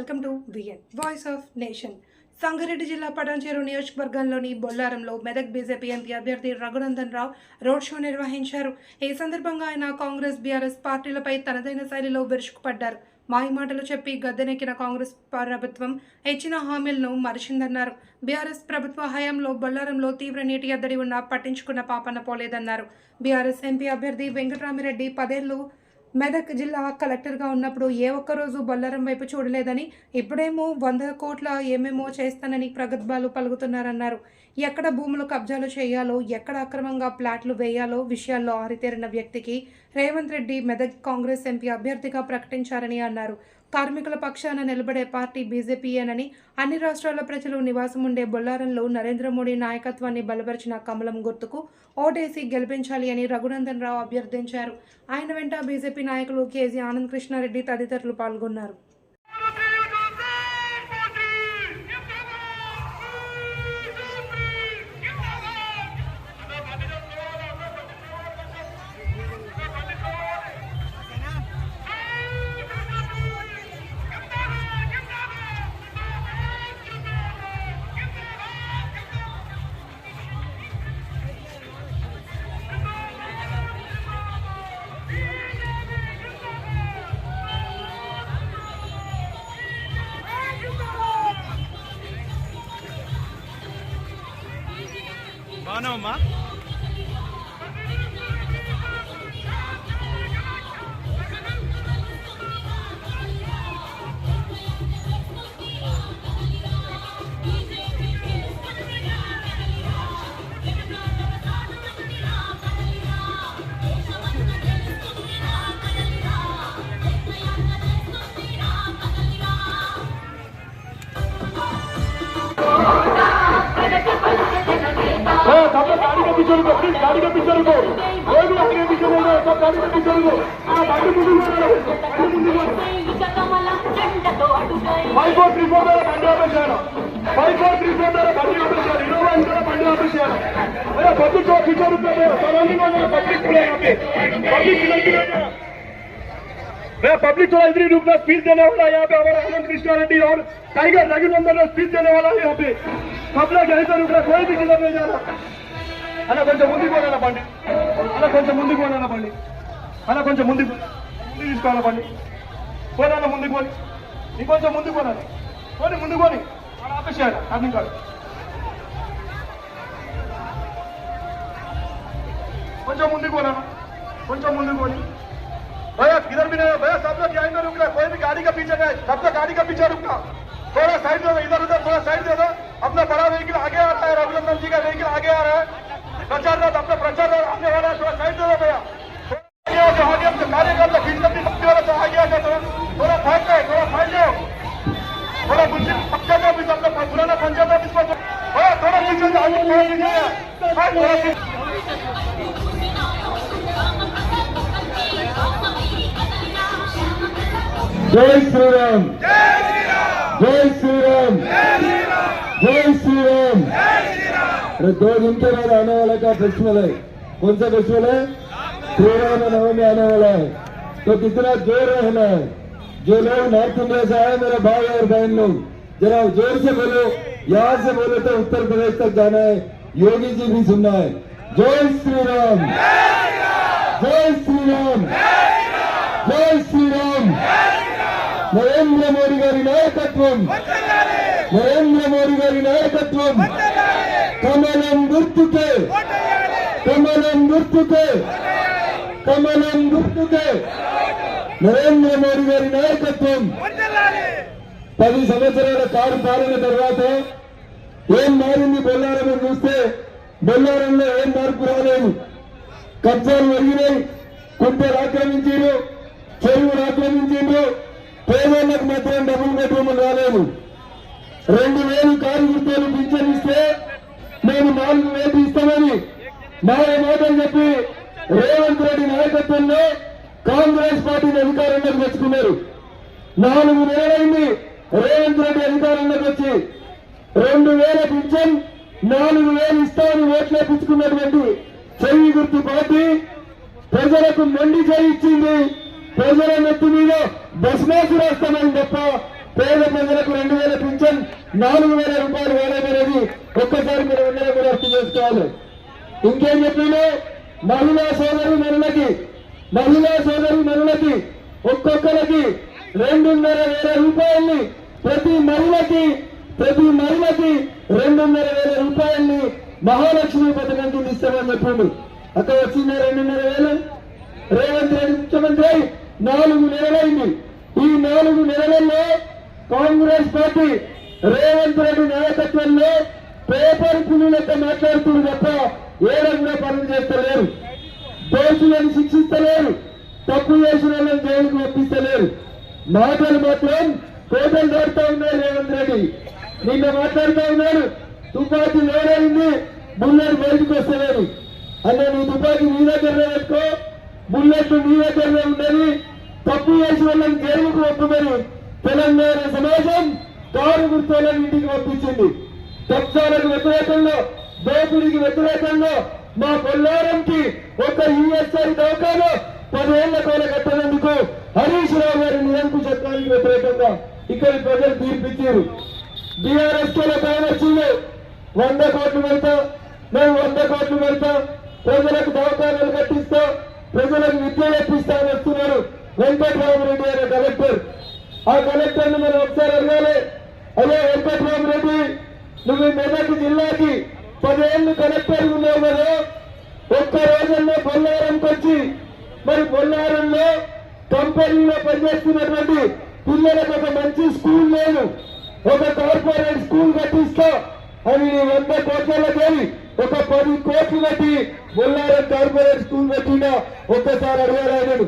Welcome to VN voice of nation. Sangareddy జిల్లా పటాన్చేరు నియోజకవర్గంలోని బొల్లారంలో Medak BJP MP అభ్యర్థి రఘునందన్ రావు రోడ్ షో నిర్వహించారు. ఈ సందర్భంగా ఆయన కాంగ్రెస్ బీఆర్ఎస్ పార్టీలపై తనదైన శైలిలో విరుచుకుపడ్డారు. మాయమాటలు చెప్పి గద్దెనెక్కిన కాంగ్రెస్ ప్రభుత్వం ఇచ్చిన హామీలను మరిచిందన్నారు. బీఆర్ఎస్ ప్రభుత్వ హయాంలో బొల్లారంలో తీవ్ర నీటి ఎద్దడి ఉన్నా పట్టించుకున్న పాపన పోలేదన్నారు. బీఆర్ఎస్ ఎంపీ అభ్యర్థి వెంకటరామిరెడ్డి పదేళ్ళు మెదక్ జిల్లా కలెక్టర్గా ఉన్నప్పుడు ఏ ఒక్కరోజు బొల్లారం వైపు చూడలేదని ఇప్పుడేమో వంద కోట్ల ఏమేమో చేస్తానని ప్రగద్భాలు పలుకుతున్నారన్నారు. ఎక్కడ భూములు కబ్జాలు చేయాలో ఎక్కడ అక్రమంగా ప్లాట్లు వేయాలో విషయాల్లో ఆరితేరిన వ్యక్తికి రేవంత్ రెడ్డి మెదక్ కాంగ్రెస్ ఎంపీ అభ్యర్థిగా ప్రకటించారని అన్నారు. కార్మికుల పక్షాన నిలబడే పార్టీ బీజేపీయేనని అన్ని రాష్ట్రాల ప్రజలు నివాసం ఉండే బొల్లారంలో నరేంద్ర మోడీ నాయకత్వాన్ని బలపరిచిన కమలం గుర్తుకు ఓటేసి గెలిపించాలి అని రఘునందన్ రావు అభ్యర్థించారు. ఆయన వెంట బీజేపీ నాయకులు కేజీ ఆనంద్ కృష్ణారెడ్డి తదితరులు పాల్గొన్నారు. బాగున్నావమ్మా सब गाड़ी के पीछे रुको प्लीज़ गाड़ी के पीछे रुको। कोई भी गाड़ी पीछे बोल रहा सब गाड़ी के पीछे रुको। हाँ गाड़ी मुझे बोल रहा है फाइव फोर थ्री मेरा गाड़ी वापस जाना फाइव फोर थ्री मेरा गाड़ी वापस जाना इनोवा इनका गाड़ी वापस जाना मेरा पच्चीस सौ पीछे रुपये मेरा सलामी का मेरा पब्लिक खुला यहाँ पे। पब्लिक खुला मैं पब्लिक थोड़ा इधर रुकना स्पीच देने वाला है यहाँ पे हमारा आनंद कृष्णा रेड्डी और टाइगर रघुनंदन स्पीच देने वाला है यहाँ पे। सब लोग यहीं रुकना कोई भी किधर नहीं जाना అన్న కొంచెం ముందుకు పోనా బండి అన్న కొంచెం ముందుకు పోనా బండి అన్న కొంచెం ముందుకు ముందుకు తీసుకోవాలా బండి పోనా ముందుకు పోని ఇంకొంచెం ముందుకు పోనా పోని ముందుకు పోని వాడు ఆపేసేయాలి అర్థం కాదు కొంచెం ముందుకు పోనా కొంచెం ముందుకు పోని भैया किधर भी नहीं भैया सब लोग यहीं पे रुक रहे कोई भी गाड़ी का पीछे गए सब लोग गाड़ी का पीछे रुकना थोड़ा साइड दे दो इधर उधर थोड़ा साइड दे दो अपना बड़ा व्हीकल आगे आ रहा है रघुनंदन जी का व्हीकल आगे आ रहा है प्रचार रथ अपने प्रचार रथ आने वाला थोड़ा साइड दे दो भैया अपने कार्यकर्ता भी वाला गया थोड़ा फैल थोड़ा फैल जाओ थोड़ा पंचायत ऑफ़िस पुराना पंचायत ऑफ़िस पर थोड़ा थोड़ा पीछे थोड़ा पीछे थोड़ा जय श्री राम जय श्री राम जय श्री राम जय श्री राम अरे दो दिन के बाद आने वाला क्या फेस्टिवल है? कौन सा फेस्टिवल है? तेरह नवमी आने वाला है। तो कितना ज़ोर रहना है। जो लोग नॉर्थ इंडिया से आए, मेरे भाई और बहन लोग, जरा ज़ोर से बोलो यहाँ से बोलो तो उत्तर प्रदेश तक जाना है। योगी जी भी सुनना है। जय श्री राम जय श्री राम जय श्री राम नरेंद्र मोदी गारी नायकत्व नरेंद्र मोदी गारी नायकत्व కమలం గుర్తుకే. కమలం గుర్తుకే. కమలం గుర్తుకే. నరేంద్ర మోడీ గారి నాయకత్వం. పది సంవత్సరాల కారు పాలన తర్వాత ఏం మారింది బొల్లారం చూస్తే బొల్లారంలో ఏం మార్పు రాలేదు. కబ్జాలు పెరిగినాయి కుంటలు ఆక్రమించారు. చెరువులు ఆక్రమించారు. పేదోళ్ళకు మాత్రం డబ్బులు పెట్టడం రాలేదు. రెండు వేలు కారు గుర్తులు పింఛనిస్తే మేము నాలుగు వేలు ఇస్తామని మాయ మాటలు చెప్పి రేవంత్ రెడ్డి నాయకత్వంలో కాంగ్రెస్ పార్టీని అధికారంలోకి తెచ్చుకున్నారు. నాలుగు నెలలైంది రేవంత్ రెడ్డి అధికారంలోకి వచ్చి రెండు వేల పింఛన్ నాలుగు వేలు ఇస్తామని ఓట్లేపించుకున్నటువంటి చెయ్యి గుర్తు పార్టీ ప్రజలకు మొండి చేయి ఇచ్చింది. ప్రజల నెత్తి మీద బస్మాసు రాస్తామని తప్ప పేద ప్రజలకు రెండు వేల పింఛన్ నాలుగు వేల రూపాయలు వేయలేదనేది ఒక్కసారి మీరు అందరూ కూడా అర్థం చేసుకోవాలి. ఇంకేం చెప్పినా మహిళా సోదరు మనులకి మహిళా సోదరు మనులకి ఒక్కొక్కరికి రెండున్నర వేల రూపాయల్ని ప్రతి మహిళకి ప్రతి మహిళకి రెండున్నర వేల రూపాయల్ని మహాలక్ష్మి పథకం కింద ఇస్తామని చెప్పండి. అక్కడ వచ్చిన రెండున్నర వేలు? రేవంత్ రెడ్డి ముఖ్యమంత్రి నాలుగు నెలలైంది. ఈ నాలుగు నెలలలో కాంగ్రెస్ పార్టీ రేవంత్ రెడ్డి నాయకత్వంలో పేపర్ పులులతో లెక్క మాట్లాడుతున్నారు తప్ప ఏడా కూడా పనులు చేస్తలేరు. దోషులను శిక్షిస్తలేరు. తప్పు చేసిన వాళ్ళని జైలుకు పంపిస్తలేరు. మాటలు మాత్రం కోటలు దాడుతూ ఉన్నాయి రేవంత్ రెడ్డి. నిన్న మాట్లాడుతూ ఉన్నాడు తుపాకీ లోడైంది. బుల్లెట్ బయటకు వస్తలేదు. అన్న నీ తుపాకీ నీ దగ్గరనే పెట్టుకో. బుల్లెట్ నీ దగ్గరనే ఉండేది తప్పు చేసిన వాళ్ళని జైలుకు పంపమని తెలంగాణ సమాజం కారు గుర్తులను ఇంటికి పంపించింది. కబ్జాలకు వ్యతిరేకంగా దోపిడికి వ్యతిరేకంగా మా కొల్లారంకి ఒక యుఎస్ఐ దవాఖానా పదేళ్ళ కోల కట్టనందుకు హరీష్ రావు గారి నిరంకుశ చట్టానికి వ్యతిరేకంగా ఇక్కడి ప్రజలు తీర్పిచ్చారు. బీఆర్ఎస్కి వంద కోట్లు పెడతా మేము వంద కోట్లు పెడతా ప్రజలకు దవాఖానాలు కట్టిస్తా ప్రజలకు విద్య తెప్పిస్తా అని వస్తున్నారు. వెంకటరామరెడ్డి అనే కలెక్టర్. ఆ కలెక్టర్ మీరు ఒకసారి అడగాలి. అదే వెంకటరామరెడ్డి నువ్వు మెదక్ జిల్లాకి పదేళ్ళు కలెక్టర్ ఉన్నావు కదా. ఒక్క రోజుల్లో బొల్లారంకి వచ్చి మరి బొల్లారంలో కంపెనీలో పనిచేస్తున్నటువంటి పిల్లలకు ఒక మంచి స్కూల్ లేదు. ఒక కార్పొరేట్ స్కూల్ కట్టిస్తా అని వంద కోట్లకి ఒక పది కోట్లు కట్టి బొల్లారం కార్పొరేట్ స్కూల్ కట్టినా ఒక్కసారి అడగాలి